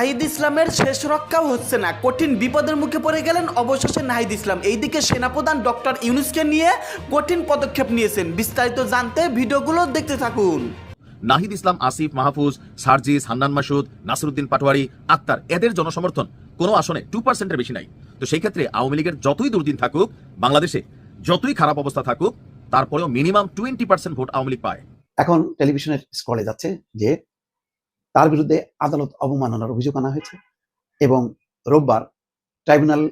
নাহিদ ইসলামের শেষ রক্ষাও হচ্ছে না। কঠিন বিপদের মুখে পড়ে গেলেন অবশেষে নাহিদ ইসলাম। এইদিকে সেনাপ্রধান ডক্টর ইউনুসকে নিয়ে কঠিন পদক্ষেপ নিয়েছেন। বিস্তারিত জানতে ভিডিওগুলো দেখতে থাকুন। নাহিদ ইসলাম আসিফ মাহফুজ সার্জিস হান্নান মাসুদ নাসিরুদ্দিন পাটোয়ারি আক্তার এদের জনসমর্থন কোনো আসনে টু পার্সেন্টের বেশি নাই। তো সেই ক্ষেত্রে আওয়ামী লীগের যতই দুর্দিন থাকুক বাংলাদেশে যতই খারাপ অবস্থা থাকুক তারপরেও minimum twenty percent vote Awami League পায়। এখন টেলিভিশনের স্কলে যাচ্ছে যে তার বিরুদ্ধে আদালত অবমাননার অভিযোগ আনা হয়েছে এবং রোববার ট্রাইব্যুনাল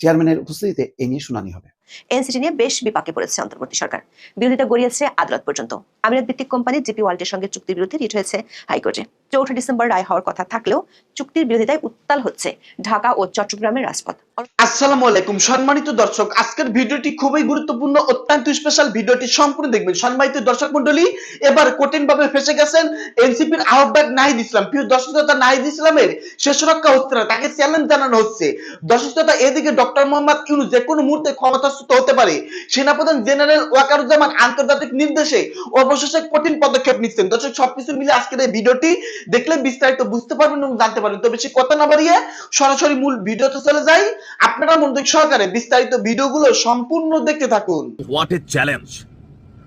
চেয়ারম্যানের উপস্থিতিতে এ নিয়ে শুনানি হবে। এনসিটি নিয়ে বেশ বিপাকে পড়েছে অন্তর্বর্তী সরকার। বিরোধিতা গড়িয়েছে আদালত পর্যন্ত। আমিরাত ভিত্তিক কোম্পানি জিপি ওয়ার্ল্ডের সঙ্গে চুক্তির বিরুদ্ধে রিট হয়েছে হাইকোর্টে। চৌঠা ডিসেম্বর রায় হওয়ার কথা থাকলেও চুক্তির বিরোধিতায় উত্তাল হচ্ছে ঢাকা ও চট্টগ্রামের রাজপথ। আসসালামু আলাইকুম, সম্মানিত দর্শক, আজকের ভিডিওটি খুবই গুরুত্বপূর্ণ, অত্যন্ত স্পেশাল ভিডিওটি সম্পূর্ণ দেখবেন। সম্মানিত দর্শক মন্ডলী এবার কঠিন ভাবে ফেসে গেছেন এনসিপির আহ্বায়ক নাহিদ ইসলাম। প্রিয় দর্শক শ্রোতা নাহিদ ইসলামের শেষ রক্ষা হচ্ছে তাকে চ্যালেঞ্জ জানানো হচ্ছে। দর্শক শ্রোতা এদিকে ডক্টর মোহাম্মদ ইউনুস যে কোনো মুহূর্তে ক্ষমতাচ্যুত হতে পারে। সেনাপ্রধান জেনারেল ওয়াকারুজ্জামান আন্তর্জাতিক নির্দেশে অবশেষে কঠিন পদক্ষেপ নিচ্ছেন। দর্শক, সবকিছু মিলে আজকের এই ভিডিওটি দেখলে বিস্তারিত বুঝতে পারবেন এবং জানতে পারবেন। তো বেশি কথা না বাড়িয়ে সরাসরি মূল ভিডিওতে চলে যাই। আপনারা মনোযোগ সহকারে বিস্তারিত ভিডিওগুলো সম্পূর্ণ দেখতে থাকুন। What a challenge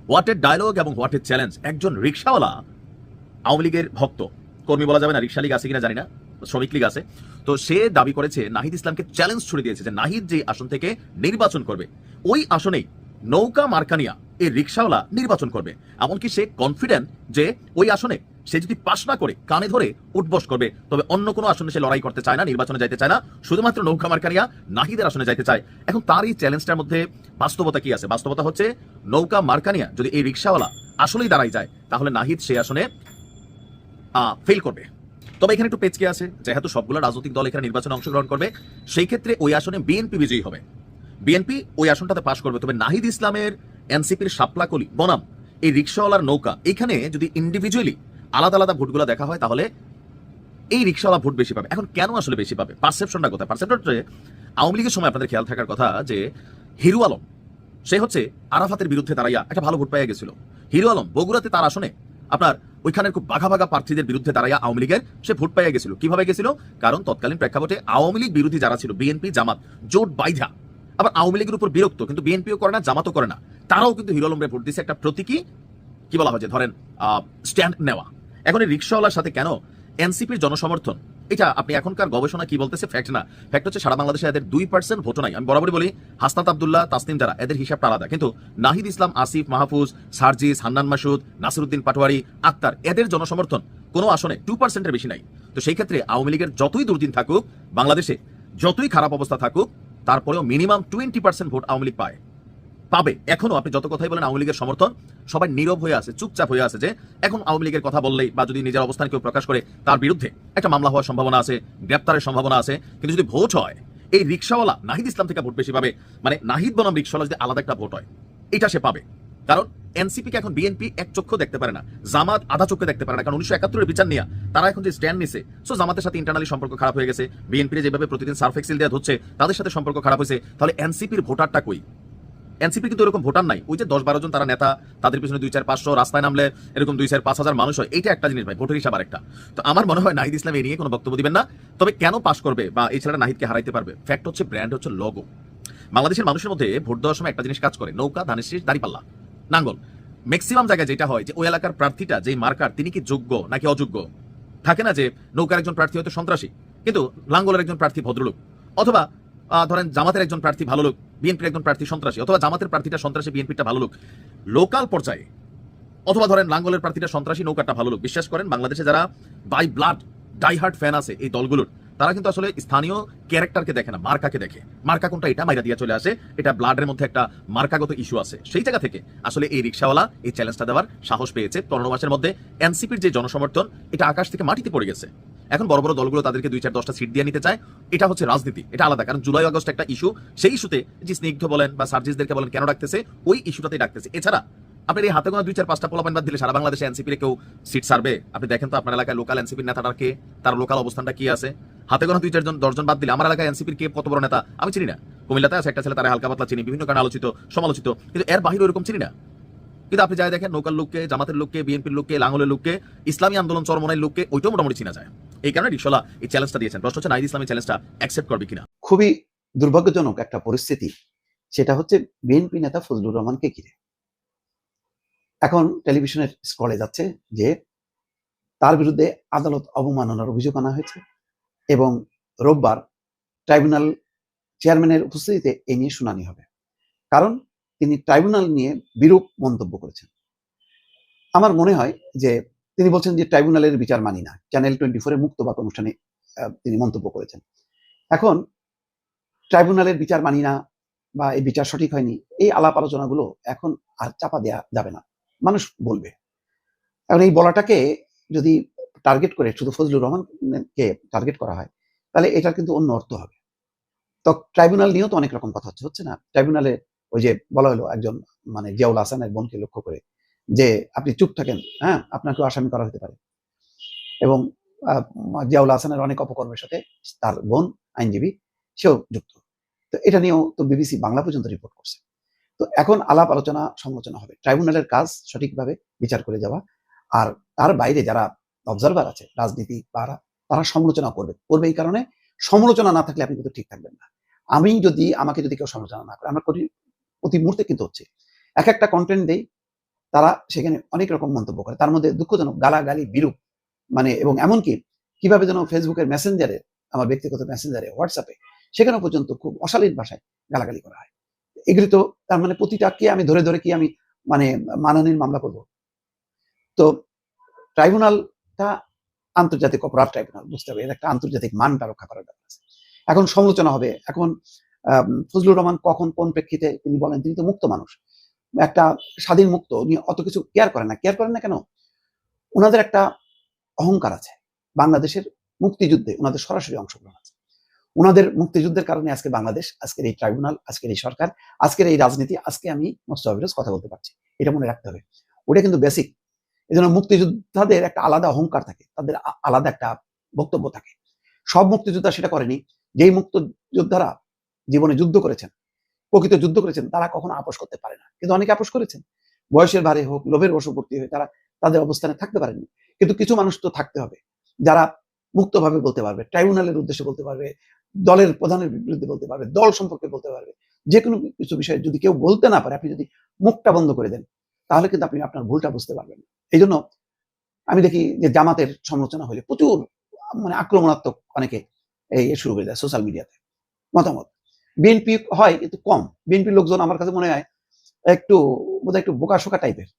what a dialogue এবং হোয়াট এ চ্যালেঞ্জ একজন রিক্সাওয়ালা আওয়ামী লীগের ভক্ত। কর্মী বলা যাবে না রিক্সা লীগ আছে কিনা জানি না, শ্রমিক লীগ আছে। তো সে দাবি করেছে, নাহিদ ইসলামকে চ্যালেঞ্জ ছুড়ে দিয়েছে যে নাহিদ যে আসন থেকে নির্বাচন করবে, ওই আসনেই নৌকা মার্কানিয়া এই রিক্সাওয়ালা নির্বাচন করবে। এমনকি সে কনফিডেন্ট যে ওই আসনে সে যদি পাশ না করে কানে ধরে উঠবস করবে। তবে অন্য কোনো আসনে সে লড়াই করতে চায় না, নির্বাচনে যাইতে চায় না, শুধুমাত্র নৌকা মার্কানিয়া নাহিদের আসনে যাইতে চায়। এখন তার এই চ্যালেঞ্জটার মধ্যে বাস্তবতা কি আছে? বাস্তবতা হচ্ছে নৌকা মার্কানিয়া যদি এই রিক্সাওয়ালা আসলেই দাঁড়াই যায়, তাহলে নাহিদ সেই আসনে ফেল করবে। তবে এখানে একটু পেচকে আছে, যেহেতু সবগুলো রাজনৈতিক দল এখানে নির্বাচনে অংশগ্রহণ করবে, সেই ক্ষেত্রে ওই আসনে বিএনপি বিজয়ী হবে। বিএনপি ওই আসনটাতে পাশ করবে। তবে নাহিদ ইসলামের এনসিপির সাপলাকলি বনাম, এই রিক্সাওয়ালার নৌকা, এখানে যদি ইন্ডিভিজুয়ালি আলাদা আলাদা ভোটগুলো দেখা হয়, তাহলে এই রিক্সাওয়ালা ভোট বেশি পাবে। এখন কেন আসলে বেশি পাবে? পারসেপশনটা কোথায়? পারসেপশন আওয়ামী লীগের সময় আপনাদের খেয়াল থাকার কথা যে হিরু আলম, সে হচ্ছে আরাফাতের বিরুদ্ধে দাঁড়াইয়া একটা ভালো ভোট পাইয়া গেছিল। হিরু আলম, বগুড়াতে তার আসনে আপনার ওইখানের খুব বাঘা বাঘা প্রার্থীদের বিরুদ্ধে দাঁড়াইয়া আওয়ামী লীগের, সে ভোট পাইয়া গেছিল। কীভাবে গেছিল? কারণ তৎকালীন প্রেক্ষাপটে আওয়ামী লীগ বিরোধী যারা ছিল, বিএনপি, জামাত, জোট বাইধা, আবার আওয়ামী লীগের উপর বিরক্ত, কিন্তু বিএনপিও করে না, জামাতও করে না। তারাও কিন্তু হিরো আলমরে ভোট দিচ্ছে একটা প্রতীকী, কি বলা হয় যে ধরেন স্ট্যান্ড নেওয়া। এখন এই রিক্সাওয়ালার সাথে কেন? এনসিপির জনসমর্থন। এটা আপনি এখনকার গবেষণা কি বলতেছে? ফ্যাক্ট না। ফ্যাক্ট হচ্ছে সারা বাংলাদেশে এদের দুই পার্সেন্ট ভোটও নাই। আমি বরাবরই বলি, হাসনাত আবদুল্লাহ, তাসনিম যারা, এদের হিসাবটা আলাদা। কিন্তু নাহিদ ইসলাম, আসিফ, মাহফুজ, সার্জিস, হান্নান মাসুদ, নাসিরুদ্দিন পাটোয়ারি, আক্তার, এদের জনসমর্থন কোনো আসনে টু পার্সেন্টের বেশি নাই। তো সেই ক্ষেত্রে আওয়ামী লীগের যতই দুর্দিন থাকুক, বাংলাদেশে যতই খারাপ অবস্থা থাকুক, তারপরেও minimum twenty percent vote Awami League পায়। পাবে। এখনও আপনি যত কথাই বলেন, আওয়ামী লীগের সমর্থন সবাই নীরব হয়ে আছে, চুপচাপ হয়ে আছে যে এখন আওয়ামী লীগের কথা বললেই বা যদি নিজের অবস্থান কেউ প্রকাশ করে, তার বিরুদ্ধে একটা মামলা হওয়ার সম্ভাবনা আছে, গ্রেপ্তারের সম্ভাবনা আছে। কিন্তু যদি ভোট হয়, এই রিক্সাওয়ালা নাহিদ ইসলাম থেকে ভোট বেশি পাবে। মানে নাহিদ বনাম রিক্সাওয়ালা যদি আলাদা একটা ভোট হয়, এটা সে পাবে। কারণ এনসিপিকে এখন বিএনপি এক চক্ষু দেখতে পারে না, জামাত আধা চক্ষু দেখতে পারে না। কারণ উনিশশো একাত্তরের বিচার নিয়ে তারা এখন যে স্ট্যান্ড নিছে সো জামাতের সাথে ইন্টারনালি সম্পর্ক খারাপ হয়ে গেছে। বিএনপির যেভাবে প্রতিদিন সার্ফেক্সিল দেওয়া হচ্ছে তাদের সাথে সম্পর্ক খারাপ হয়েছে। তাহলে এনসিপির ভোটারটা কই? এনসিপি কিন্তু এরকম ভোটার নাই। ওই যে দশ বারো জন তারা নেতা, তাদের পিছনে দুই চার পাঁচশো রাস্তায় নামলে এরকম দুই চার পাঁচ হাজার মানুষ হয়। এইটা একটা জিনিস ভাই, ভোটের হিসাব একটা তো আমার মনে হয় নাহিদ ইসলাম এই নিয়ে কোনো বক্তব্য দিবেন না। তবে কেন পাশ করবে বা এই ছেলেটা নাহিদকে হারাইতে পারবে? ফ্যাক্ট হচ্ছে ব্র্যান্ড হচ্ছে লগো বাংলাদেশের মানুষের মধ্যে ভোট দেওয়ার সময় একটা জিনিস কাজ করে, নৌকা, ধানের শীষ, দাঁড়িপাল্লা, নাঙ্গল। ম্যাক্সিমাম জায়গায় যেটা হয় যে ওই এলাকার প্রার্থীটা, যেই মার্কার, তিনি কি যোগ্য নাকি অযোগ্য? থাকে না যে নৌকার একজন প্রার্থী হয়তো সন্ত্রাসী, কিন্তু লাঙ্গলের একজন প্রার্থী ভদ্রলোক। অথবা ধরেন জামাতের একজন প্রার্থী ভালো লোক, বিএনপির একজন প্রার্থী সন্ত্রাসী, অথবা জামাতের প্রার্থীটা সন্ত্রাসী, বিএনপিটা ভালো লোক। লোকাল পর্যায়ে, অথবা ধরেন লাঙ্গলের প্রার্থীটা সন্ত্রাসী, নৌকাটা ভালো লোক। বিশ্বাস করেন, বাংলাদেশে যারা বাই ব্লাড ডাইহার্ট ফ্যান আছে এই দলগুলোর, তারা কিন্তু আসলে স্থানীয় ক্যারেক্টারকে দেখে না, মার্কাকে দেখে। মার্কা কোনটা, এটা মাইরা দিয়ে চলে আসে। এটা ব্লাডের মধ্যে একটা মার্কাগত ইস্যু আছে। সেই জায়গা থেকে আসলে এই রিক্সাওয়ালা এই চ্যালেঞ্জটা দেওয়ার সাহস পেয়েছে। পনেরো মাসের মধ্যে এনসিপির যে জনসমর্থন, এটা আকাশ থেকে মাটিতে পড়ে গেছে। এখন বড় বড় দলগুলো তাদেরকে দুই চার দশটা সিট দিয়ে নিতে চায়। এটা হচ্ছে রাজনীতি। এটা আলাদা। কারণ জুলাই, আগস্ট একটা ইস্যু সেই ইস্যুতে যে স্নিগ্ধ বলেন বা সার্জিসদেরকে বলেন, কেন ডাকতেছে? ওই ইস্যুটাতেই ডাকতেছে। এছাড়া আপনার এই হাতে গোনা দুই চার পাঁচটা পোলাপান বাদ দিলে সারা বাংলাদেশে এনসিপির কেউ সিট সারবে আপনি দেখেন তো আপনার এলাকায় লোকাল এনসিপির নেতাটার কে, তার লোকাল অবস্থানটা কি আছে? হাতে গোনা দুই চারজন দশজন বাদ দিলে আমার এলাকায় এনসিপির কে কত বড় নেতা? আমি চিনি না। কুমিল্লাতে আছে একটা ছেলে, তারা হালকা পাতলা চিনি, বিভিন্ন কারণে আলোচিত, সমালোচিত। কিন্তু এর বাহিরে ওরকম চিনি না। কিন্তু আপনি যাই দেখেন, নৌকার লোককে, জামাতের লোককে বিএনপির লোককে, লাঙ্গলের লোককে, ইসলামী আন্দোলন চরমনের লোককে, ওইটাও মোটামুটি চিনা যায়। এই কারণে রিক্সাওয়ালা এই চ্যালেঞ্জটা দিয়েছেন। প্রশ্ন হচ্ছে, নাহিদ ইসলাম এই চ্যালেঞ্জটা অ্যাকসেপ্ট করবে কিনা? খুবই দুর্ভাগ্যজনক একটা পরিস্থিতি, সেটা হচ্ছে বিএনপি নেতা ফজলুর রহমানকে ঘিরে। এখন টেলিভিশনের স্ক্রলে যাচ্ছে যে, তার বিরুদ্ধে আদালত অবমাননার অভিযোগ আনা হয়েছে এবং রোববার ট্রাইব্যুনাল চেয়ারম্যানের উপস্থিতিতে এই নিয়ে শুনানি হবে। কারণ তিনি ট্রাইব্যুনাল নিয়ে বিরূপ মন্তব্য করেছেন। আমার মনে হয় যে তিনি বলছেন যে ট্রাইব্যুনালের বিচার মানি না। চ্যানেল টোয়েন্টি ফোরের মুক্তবাক অনুষ্ঠানে তিনি মন্তব্য করেছেন। এখন, ট্রাইব্যুনালের বিচার মানি না বা এই বিচার সঠিক হয়নি, এই আলাপ আলোচনাগুলো এখন আর চাপা দেয়া যাবে না। মানুষ বলবে। এখন এই বলাটাকে যদি টার্গেট করে, শুধু ফজলুর রহমানকে টার্গেট করা হয়, তাহলে এটার কিন্তু অন্য অর্থ হবে। তো ট্রাইব্যুনাল নিয়েও তো অনেক রকম কথা হচ্ছে হচ্ছে না? ট্রাইব্যুনালে ওই যে বলা হলো একজন মানে জিয়াউল হাসানের বোনকে লক্ষ্য করে যে আপনি চুপ থাকেন হ্যাঁ? আপনাকেও আসামি করা হতে পারে। এবং জিয়াউল হাসানের অনেক অপকর্মের সাথে তার বোন আইনজীবী, সেও যুক্ত। তো এটা নিয়েও তো বিবিসি বাংলা পর্যন্ত রিপোর্ট করছে। তো এখন আলাপ আলোচনা, সমালোচনা হবে। ট্রাইব্যুনালের কাজ সঠিকভাবে বিচার করে যাওয়া আর তার বাইরে যারা অবজারভার আছে, রাজনীতি তারা তারা সমালোচনা করবে। করবে এই কারণে সমালোচনা না থাকলে আপনি কিন্তু ঠিক থাকবেন না। আমি যদি, আমাকে যদি কেউ সমালোচনা না করে, আমরা প্রতি মুহূর্তে কিন্তু হচ্ছে। এক একটা কন্টেন্ট দেই তারা সেখানে অনেক রকম মন্তব্য করে। তার মধ্যে দুঃখজনক গালাগালি, বিরূপ মানে এবং এমনকি কীভাবে যেন ফেসবুকের মেসেঞ্জারে, আমার ব্যক্তিগত মেসেঞ্জারে হোয়াটসঅ্যাপে সেখানে পর্যন্ত খুব অশালীন ভাষায় গালাগালি করা হয়। এগুলি তো তার মানে প্রতিটাকে আমি ধরে ধরে কি আমি মানে মানহানির মামলা করব? তো ট্রাইব্যুনালটা আন্তর্জাতিক অপরাধ ট্রাইব্যুনাল, বুঝতে হবে, এর একটা আন্তর্জাতিক মানটা রক্ষা করার ব্যাপার আছে। এখন সমালোচনা হবে, এখন ফজলুর রহমান কখন, কোন প্রেক্ষিতে তিনি বলেন, তিনি তো মুক্ত মানুষ। একটা স্বাধীন মুক্ত উনি অত কিছু কেয়ার করেন না। কেয়ার করেন না কেন? ওনাদের একটা অহংকার আছে। বাংলাদেশের মুক্তিযুদ্ধে ওনাদের সরাসরি অংশগ্রহণ আছে। ওনাদের মুক্তিযুদ্ধের কারণে আজকে বাংলাদেশ, আজকের এই ট্রাইব্যুনাল, আজকের এই সরকার, আজকের এই রাজনীতি, আজকে আমি মোস্তফা ফিরোজ কথা বলতে পারছি। এটা মনে রাখতে হবে। ওটা কিন্তু বেসিক এই জন্য মুক্তিযোদ্ধাদের একটা আলাদা অহংকার থাকে। তাদের আলাদা একটা বক্তব্য থাকে। সব মুক্তিযোদ্ধা সেটা করেনি। যেই মুক্তিযোদ্ধারা জীবনে যুদ্ধ করেছেন প্রকৃত যুদ্ধ করেছেন, তারা কখনো আপোষ করতে পারে না। কিন্তু অনেকে আপোষ করেছেন। বয়সের ভারে হোক, লোভের বশবর্তী হয়ে তারা তাদের অবস্থানে থাকতে পারেনি কিন্তু কিছু মানুষ তো থাকতে হবে, যারা মুক্তভাবে বলতে পারবে, ট্রাইব্যুনালের উদ্দেশ্যে বলতে পারবে, দলের প্রধানের বিরুদ্ধে বলতে পারবে, দল সম্পর্কে বলতে পারবে। যে কোনো কিছু বিষয়ে যদি কেউ বলতে না পারে, আপনি যদি মুখটা বন্ধ করে দেন, তাহলে কিন্তু আপনি আপনার ভুলটা বুঝতে পারবেন এই জন্য আমি দেখি যে জামাতের সমালোচনা হলে প্রচুর মানে আক্রমণাত্মক অনেকে এই শুরু করে দেয় সোশ্যাল মিডিয়াতে। মতামত? বিএনপি হয় কিন্তু কম। বিএনপির লোকজন আমার কাছে মনে হয় একটু বোধহয় একটু বোকা শোকা টাইপের।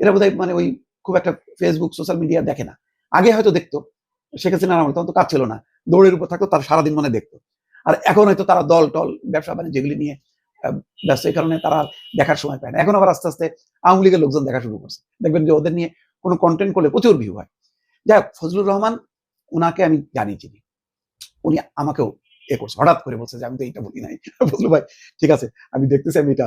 এরা বোধহয় মানে ওই খুব একটা ফেসবুক সোশ্যাল মিডিয়া দেখে না। আগে হয়তো দেখতো শেখ হাসিনার আমলে তখন তো কাজ ছিল না। দৌড়ের উপর থাকতো তারা সারাদিন মানে দেখতো। আর এখন হয়তো তারা দল টল ব্যবসা বাণিজ্য যেগুলি নিয়ে ব্যস্ত এই কারণে তারা দেখার সময় পায় না। এখন আবার আস্তে আস্তে আওয়ামী লীগের লোকজন দেখা শুরু করছে। দেখবেন যে ওদের নিয়ে কোনো কন্টেন্ট করলে প্রচুর ভিউ হয়। যাই হোক, ফজলুর রহমান উনাকে আমি জানি চিনি উনি আমাকেও এ করছে, হঠাৎ করে বলছে যে, আমি তো এইটা বলি নাই। ফজলু ভাই, ঠিক আছে, আমি দেখতেছি, আমি এটা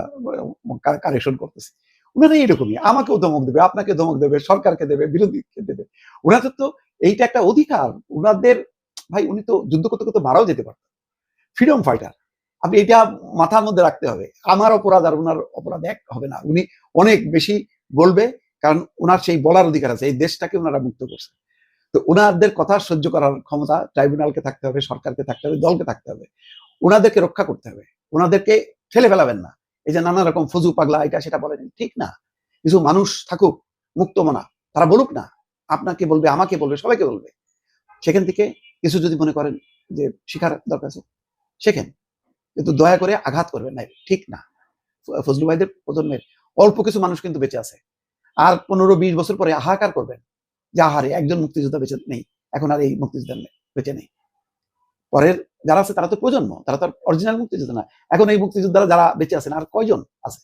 কারেকশন করতেছি। উনারা এইরকমই, আমাকেও ধমক দেবে, আপনাকে ধমক দেবে, সরকারকে দেবে, বিরোধীকে দেবে। ওনাদের তো এইটা একটা অধিকার, ওনাদের, ভাই, উনি তো যুদ্ধ করতে করতে মারাও যেতে পারতেন। ফ্রিডম ফাইটার আপনি এটা মাথার মধ্যে রাখতে হবে। আমার অপরাধ আর ওনার অপরাধ এক হবে না। উনি অনেক বেশি বলবে, কারণ ওনার সেই বলার অধিকার আছে, এই দেশটাকে ওনারা মুক্ত করছে। তো ওনাদের কথা সহ্য করার ক্ষমতা ট্রাইব্যুনালকে থাকতে হবে, সরকারকে থাকতে হবে, দলকে থাকতে হবে। ওনাদেরকে রক্ষা করতে হবে। ওনাদেরকে ফেলে ফেলাবেন না। এই যে নানা রকম ফজু পাগলা, এটা সেটা বলেন, ঠিক না। কিছু মানুষ থাকুক, মুক্ত মনা, তারা বলুক না। আপনাকে বলবে, আমাকে বলবে, সবাইকে বলবে। সেখান থেকে কিছু যদি মনে করেন যে শিখার দরকার আছে, শেখেন। কিন্তু দয়া করে আঘাত করবেন না, ঠিক না। ফজলু ভাইদের প্রজন্মের অল্প কিছু মানুষ কিন্তু বেঁচে আছে। আর পনেরো বিশ বছর পরে হাহাকার করবেন। যে আহারে একজন মুক্তিযোদ্ধা বেঁচে নেই। এখন আর এই মুক্তিযোদ্ধা বেঁচে নেই। পরের যারা আছে, তারা তো প্রজন্ম, তারা তো অরিজিনাল মুক্তিযোদ্ধা না এখন এই মুক্তিযোদ্ধারা যারা বেঁচে আছেন, আর কয়জন আছে?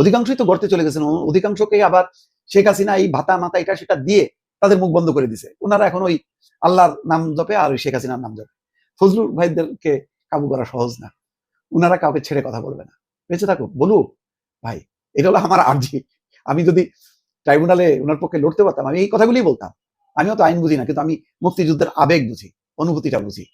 অধিকাংশই তো গর্তে চলে গেছেন অধিকাংশকে আবার শেখ হাসিনা এই ভাতা মাতা এটা সেটা দিয়ে তাদের মুখ বন্ধ করে দিছে। ওনারা এখন ওই আল্লাহর নাম জপে আর ওই শেখ হাসিনার নাম জপে। ফজলুল ভাইদেরকে কাবু করা সহজ না। ওনারা কাউকে ছেড়ে কথা বলবে না। বেঁচে থাকুক। বলুক, ভাই, এটা হলো আমার আর্জি। আমি যদি ট্রাইব্যুনালে ওনার পক্ষে লড়তে পারতাম, আমি এই কথাগুলি বলতাম। আমিও তো আইন বুঝি না, কিন্তু আমি মুক্তিযুদ্ধের আবেগ বুঝি, অনুভূতিটা বুঝি।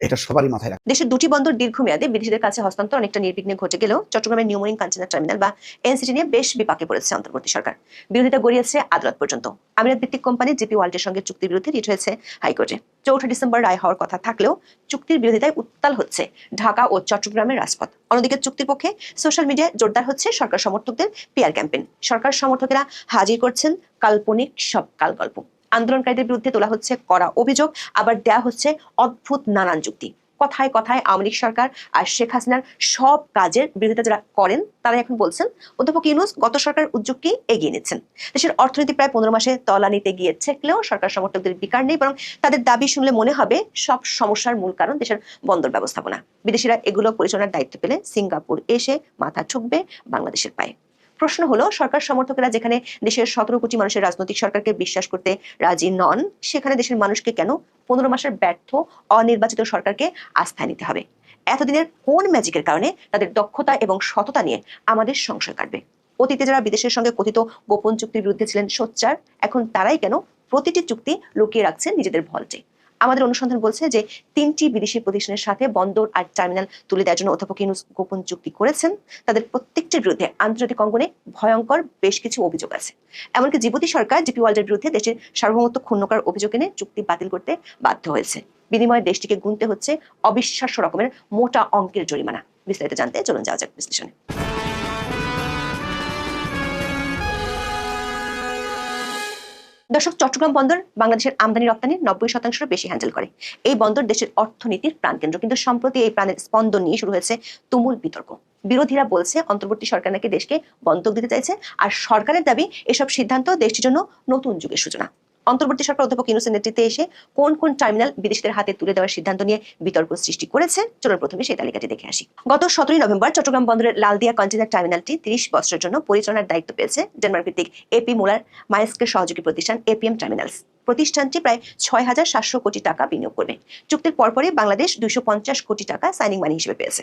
এটা সবারই মাথায় রাখতে দেশের দুটি বন্দর দীর্ঘমেয়াদে বিদেশিদের কাছে হস্তান্তর, অনেকটা নির্বিঘ্নে ঘটে গেলেও চট্টগ্রামের নিউমোরিং কাঞ্চনা টার্মিনাল বা এনসিটি নিয়ে বেশ বিপাকে পড়েছে অন্তর্বর্তী সরকার। বিরোধিতা গড়িয়েছে আদালত পর্যন্ত। আমিরাত ভিত্তিক কোম্পানি জিপি ওয়ার্ল্ডের সঙ্গে চুক্তির বিরুদ্ধে রিট হয়েছে হাইকোর্টে। চৌঠা ডিসেম্বর রায় হওয়ার কথা থাকলেও চুক্তির বিরোধিতায় উত্তাল হচ্ছে ঢাকা ও চট্টগ্রামের রাজপথ। অন্যদিকে চুক্তির পক্ষে সোশ্যাল মিডিয়ায় জোরদার হচ্ছে সরকার সমর্থকদের পিয়ার ক্যাম্পেইন। সরকার সমর্থকেরা হাজির করছেন কাল্পনিক সব কালগল্প। আন্দোলনকারীদের বিরুদ্ধে তোলা হচ্ছে কড়া অভিযোগ, আবার দেয়া হচ্ছে অদ্ভুত নানান যুক্তি। কথায় কথায় আওয়ামী লীগ সরকার আর শেখ হাসিনার সব কাজের বিরোধিতা যারা করেন, তারা এখন বলছেন, অধ্যাপক ইউনুস গত সরকার উদ্যোগকে এগিয়ে নিচ্ছেন। দেশের অর্থনীতি প্রায় পনেরো মাসে তলানিতে গিয়ে ঠেকলেও সরকার সমর্থকদের বিকার নেই, বরং তাদের দাবি শুনলে মনে হবে সব সমস্যার মূল কারণ দেশের বন্দর ব্যবস্থাপনা। বিদেশিরা এগুলো পরিচালনার দায়িত্ব পেলে সিঙ্গাপুর এসে মাথা ঠুকবে বাংলাদেশের পায়ে। প্রশ্ন হলো, সরকার সমর্থকেরা যেখানে দেশের সতেরো কোটি মানুষের রাজনৈতিক সরকারকে বিশ্বাস করতে রাজি নন, সেখানে দেশের মানুষকে কেন পনেরো মাসের ব্যর্থ, অনির্বাচিত সরকারকে আস্থায় নিতে হবে? এতদিনের কোন ম্যাজিকের কারণে তাদের দক্ষতা এবং সততা নিয়ে আমাদের সংশয় কাটবে? অতীতে যারা বিদেশের সঙ্গে কথিত গোপন চুক্তির বিরুদ্ধে ছিলেন সোচ্চার, এখন তারাই কেন প্রতিটি চুক্তি লুকিয়ে রাখছেন নিজেদের ভল্টে? আমাদের অনুসন্ধান বলছে যে তিনটি বিদেশি প্রতিষ্ঠানের সাথে বন্দর আর টার্মিনাল তুলে দেওয়ার জন্য অধ্যাপক ইউনুস গোপন চুক্তি করেছেন। তাদের প্রত্যেকটির বিরুদ্ধে আন্তর্জাতিক অঙ্গনে ভয়ঙ্কর বেশ কিছু অভিযোগ আছে। এমনকি জিবুতি সরকার জিপি ওয়ার্ল্ডের বিরুদ্ধে দেশের সার্বভৌমত্ব ক্ষুণ্ণ করার অভিযোগ এনে চুক্তি বাতিল করতে বাধ্য হয়েছে। বিনিময়ে দেশটিকে গুনতে হচ্ছে অবিশ্বাস্য রকমের মোটা অঙ্কের জরিমানা। বিস্তারিত জানতে চলুন যাওয়া যাক বিশ্লেষণে। দর্শক, চট্টগ্রাম বন্দর বাংলাদেশের আমদানি রপ্তানি নব্বই শতাংশের বেশি হ্যান্ডেল করে। এই বন্দর দেশের অর্থনীতির প্রাণকেন্দ্র। কিন্তু সম্প্রতি এই প্রাণের স্পন্দন নিয়ে শুরু হয়েছে তুমুল বিতর্ক। বিরোধীরা বলছে, অন্তর্বর্তী সরকার নাকি দেশকে বন্ধক দিতে চাইছে, আর সরকারের দাবি, এসব সিদ্ধান্ত দেশটির জন্য নতুন যুগের সূচনা। অন্তর্বর্তী সরকার অধ্যাপক ইউনুসের নেতৃত্বে এসে কোন কোন টার্মিনাল বিদেশিদের হাতে তুলে দেওয়ার সিদ্ধান্ত নিয়ে বিতর্ক সৃষ্টি করেছে? চলুন প্রথমে সেই তালিকাটি দেখে আসি। গত সতেরোই নভেম্বর চট্টগ্রাম বন্দরের লালদিয়া কন্টেনার টার্মিনালটি তিরিশ বছরের জন্য পরিচালনার দায়িত্ব পেয়েছে ডেনমার্ক ভিত্তিক এপি মুলার মায়েস্কের সহযোগী প্রতিষ্ঠান এপিএম টার্মিনালস। প্রতিষ্ঠানটি প্রায় ছয় হাজার সাতশো কোটি টাকা বিনিয়োগ করবে। চুক্তির পরপরই বাংলাদেশ দুইশো পঞ্চাশ কোটি টাকা সাইনিং মানি হিসেবে পেয়েছে।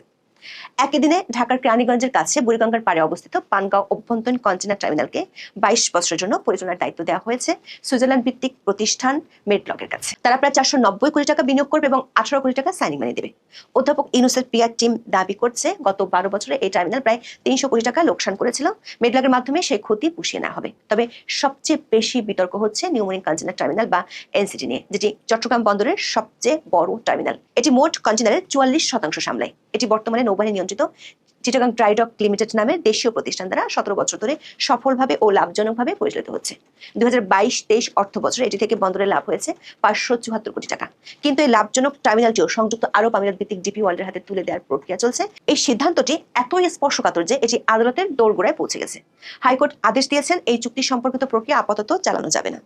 একই দিনে ঢাকার কেরানীগঞ্জের কাছে বুড়িগঙ্গার পাড়ে অবস্থিত পানগাঁও অভ্যন্তরীণ কন্টেনার টার্মিনালকে বাইশ বছরের জন্য পরিচালনার দায়িত্ব দেওয়া হয়েছে সুইজারল্যান্ড ভিত্তিক প্রতিষ্ঠান মেডলকের কাছে। তারা প্রায় চারশো নব্বই কোটি টাকা বিনিয়োগ করবে এবং আঠারো কোটি টাকা সাইনিং মানি দেবে। অধ্যাপক ইনুসের পিয়ার টিম দাবি করছে, গত বারো বছরে এই টার্মিনাল প্রায় তিনশো কোটি টাকা লোকসান করেছিল। মেডলকের মাধ্যমে সেই ক্ষতি পুষিয়ে নেওয়া হবে। তবে সবচেয়ে বেশি বিতর্ক হচ্ছে নিউমোনিং কন্টেনার টার্মিনাল বা এনসিটি নিয়ে, যেটি চট্টগ্রাম বন্দরের সবচেয়ে বড় টার্মিনাল। এটি মোট কন্টেনারের চুয়াল্লিশ শতাংশ সামলায়। এটি বর্তমানে নৌবাহিনী নিয়ন্ত্রিত, চিটাগাং ড্রাইডক লিমিটেড নামে দেশীয় প্রতিষ্ঠান দ্বারা সতেরো বছর ধরে সফলভাবে ও লাভজনকভাবে পরিচালিত হচ্ছে। দুই হাজার বাইশ তেইশ অর্থ বছরে এটি থেকে বন্দরে লাভ হয়েছে পাঁচশো চুয়াত্তর কোটি টাকা। কিন্তু এই লাভজনক টার্মিনালটিও সংযুক্ত আরব আমিরাত ভিত্তিক জিপি ওয়ার্ল্ডের হাতে তুলে দেওয়ার প্রক্রিয়া চলছে। এই সিদ্ধান্তটি এতই স্পর্শকাতর যে এটি আদালতের দোরগোড়ায় পৌঁছে গেছে। হাইকোর্ট আদেশ দিয়েছেন এই চুক্তি সম্পর্কিত প্রক্রিয়া আপাতত চালানো যাবে না।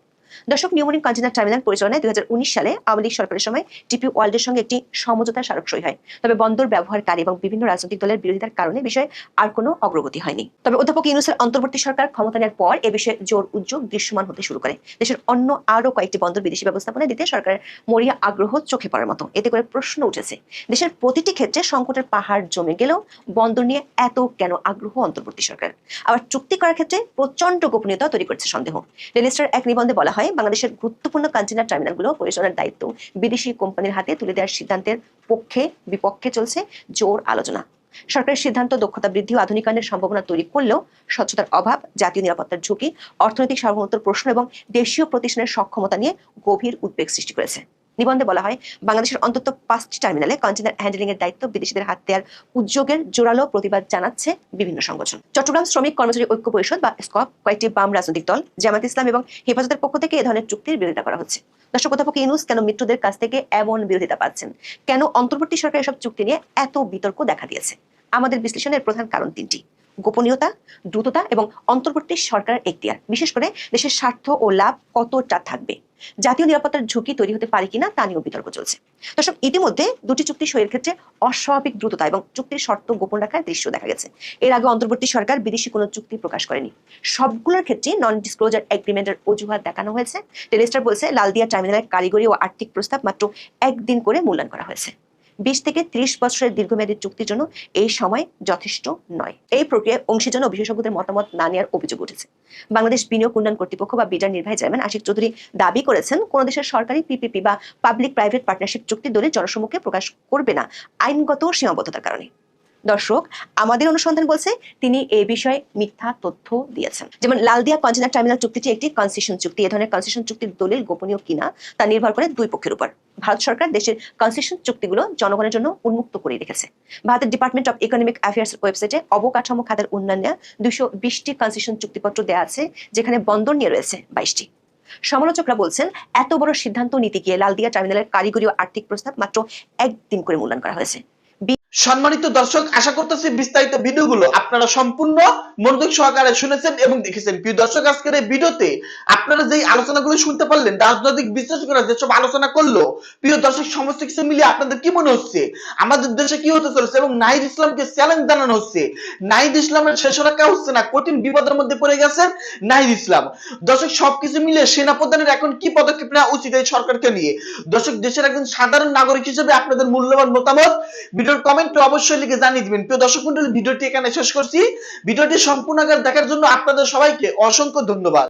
দর্শক, নিউমোনিক কন্টেনার টার্মিনাল পরিচালনায় দু হাজার উনিশ সালে আওয়ামী লীগ সরকারের সময় টিপি ওয়ার্ল্ডের সঙ্গে একটি সমঝোতা স্মারক সই হয়। তবে বন্দর ব্যবহারকারী এবং বিভিন্ন রাজনৈতিক দলের বিরোধিতার কারণে বিষয়ে আর কোনো অগ্রগতি হয়নি। তবে অধ্যাপক ইউনুসের অন্তর্বর্তী সরকার ক্ষমতা নেওয়ার পর এ বিষয়ে জোর উদ্যোগ দৃশ্যমান হতে শুরু করে। দেশের অন্য আরও কয়েকটি বন্দর বিদেশি ব্যবস্থাপনা দিতে সরকারের মরিয়া আগ্রহ চোখে পড়ার মতো। এতে করে প্রশ্ন উঠেছে, দেশের প্রতিটি ক্ষেত্রে সংকটের পাহাড় জমে গেলেও বন্দর নিয়ে এত কেন আগ্রহ অন্তর্বর্তী সরকার? আবার চুক্তি করার ক্ষেত্রে প্রচণ্ড গোপনীয়তা তৈরি করছে সন্দেহ। রেলিস্টার এক নিবন্ধে বলা হয়, বাংলাদেশের গুরুত্বপূর্ণ কন্টেনার টার্মিনালগুলো পরিচালনার দায়িত্ব বিদেশি কোম্পানির হাতে তুলে দেওয়ার সিদ্ধান্তের পক্ষে, বিপক্ষে চলছে জোর আলোচনা। সরকারের সিদ্ধান্ত দক্ষতা বৃদ্ধি ও আধুনিকায়নের সম্ভাবনা তৈরি করলেও স্বচ্ছতার অভাব, জাতীয় নিরাপত্তার ঝুঁকি, অর্থনৈতিক সার্বভৌমত্বের প্রশ্ন এবং দেশীয় প্রতিষ্ঠানের সক্ষমতা নিয়ে গভীর উদ্বেগ সৃষ্টি করেছে। নিবন্ধে বলা হয়, বাংলাদেশের অন্তত পাঁচটি টার্মিনালে কন্টেনার হ্যান্ডেলিং এর দায়িত্ব বিদেশিদের হাত দেওয়ার উদ্যোগের জোরালো প্রতিবাদ জানাচ্ছে বিভিন্ন সংগঠন। চট্টগ্রাম শ্রমিক কর্মচারী ঐক্য পরিষদ বা স্কপ কয়েকটি বাম রাজনৈতিক দল, জামাত ইসলাম এবং হেফাজতের পক্ষ থেকে এ ধরনের চুক্তির বিরোধিতা করা হচ্ছে। দর্শক অধ্যাপক ইউনুস কেন মিত্রদের কাছ থেকে এমন বিরোধিতা পাচ্ছেন? কেন অন্তর্বর্তী সরকার এসব চুক্তি নিয়ে এত বিতর্ক দেখা দিয়েছে? আমাদের বিশ্লেষণের প্রধান কারণ তিনটি। গোপনীয়তা, দ্রুততা এবং অন্তর্বর্তী সরকারের এখতিয়ার। বিশেষ করে দেশের স্বার্থ ও লাভ কতটা থাকবে? জাতীয় নিরাপত্তার ঝুঁকি তৈরি হতে পারে কিনা তা নিয়েও বিতর্ক চলছে। দর্শক, ইতিমধ্যে দুটি চুক্তি সইয়ের ক্ষেত্রে অস্বাভাবিক দ্রুততা এবং চুক্তির শর্ত গোপন রাখার দৃশ্য দেখা গেছে। এর আগে অন্তর্বর্তী সরকার বিদেশি কোনো চুক্তি প্রকাশ করেনি। সবগুলোর ক্ষেত্রে নন ডিসক্লোজার এগ্রিমেন্টের অজুহাত দেখানো হয়েছে। টেলিস্টার বলছে, লালদিয়া টার্মিনালের কারিগরি ও আর্থিক প্রস্তাব মাত্র একদিন করে মূল্যায়ন করা হয়েছে। বিশ থেকে ত্রিশ বছরের দীর্ঘমেয়াদী চুক্তির জন্য এই সময় যথেষ্ট নয়। এই প্রক্রিয়ায় অংশীজন জন্য বিশেষজ্ঞদের মতামত না নেওয়ার অভিযোগ উঠেছে। বাংলাদেশ বিনিয়োগ উন্নয়ন কর্তৃপক্ষ বা বিডার নির্বাহী চেয়ারম্যান আশিক চৌধুরী দাবি করেছেন, কোন দেশের সরকারি পিপিপি বা পাবলিক প্রাইভেট পার্টনারশিপ চুক্তি দলে জনসমুখে প্রকাশ করবে না আইনগত সীমাবদ্ধতার কারণে। দর্শক, আমাদের অনুসন্ধান বলছে তিনি এ বিষয়ে মিথ্যা তথ্য দিয়েছেন। যেমন লালদিয়া কন্টেনার টার্মিনাল চুক্তিটি একটি কনসেশন চুক্তি। এ ধরনের কনসেশন চুক্তির দলিল গোপনীয় কিনা তা নির্ভর করে দুই পক্ষের উপর। ভারত সরকার দেশের কনসেশন চুক্তিগুলো জনগণের জন্য উন্মুক্ত করে রেখেছে। ভারতের ডিপার্টমেন্ট অফ ইকোনমিক অ্যাফেয়ার্স ওয়েবসাইটে অবকাঠামো খাতের উন্নয়নে দুশো বিশটি কনসেশন চুক্তিপত্র দেওয়া আছে, যেখানে বন্দর নিয়ে রয়েছে বাইশটি। সমালোচকরা বলছেন, এত বড় সিদ্ধান্ত নিতে গিয়ে লালদিয়া টার্মিনালের কারিগরি ও আর্থিক প্রস্তাব মাত্র একদিন করে মূল্যায়ন করা হয়েছে। সম্মানিত দর্শক, আশা করতেছি বিস্তারিত ভিডিওগুলো আপনারা সম্পূর্ণ মনোযোগ সহকারে শুনেছেন এবং দেখেছেন। প্রিয় দর্শক, আজকের এই ভিডিওতে আপনারা যেই আলোচনাগুলো শুনতে পারলেন, রাজনৈতিক বিশ্লেষকরা যেসব আলোচনা করল, প্রিয় দর্শক, সমস্ত কিছু মিলিয়ে আপনাদের কি মনে হচ্ছে? আমাদের দেশে কি হতে চলেছে এবং নাহিদ ইসলামকে চ্যালেঞ্জ জানানো হচ্ছে? নাহিদ ইসলামের শেষ রাখা হচ্ছে না? কঠিন বিপদের মধ্যে পড়ে গেছেন নাহিদ ইসলাম। দর্শক, সবকিছু মিলিয়ে সেনাপ্রধানের এখন কি পদক্ষেপ নেওয়া উচিত এই সরকারকে নিয়ে? দর্শক, দেশের একজন সাধারণ নাগরিক হিসেবে আপনাদের মূল্যবান মতামত, ভিডিওর কমেন্টে অবশ্যই লিখে জানিয়ে দিবেন। প্রিয় দর্শক মন্ডলী, ভিডিওটি এখানে শেষ করছি। ভিডিওটি সম্পূর্ণ আকারে দেখার জন্য আপনাদের সবাইকে অসংখ্য ধন্যবাদ।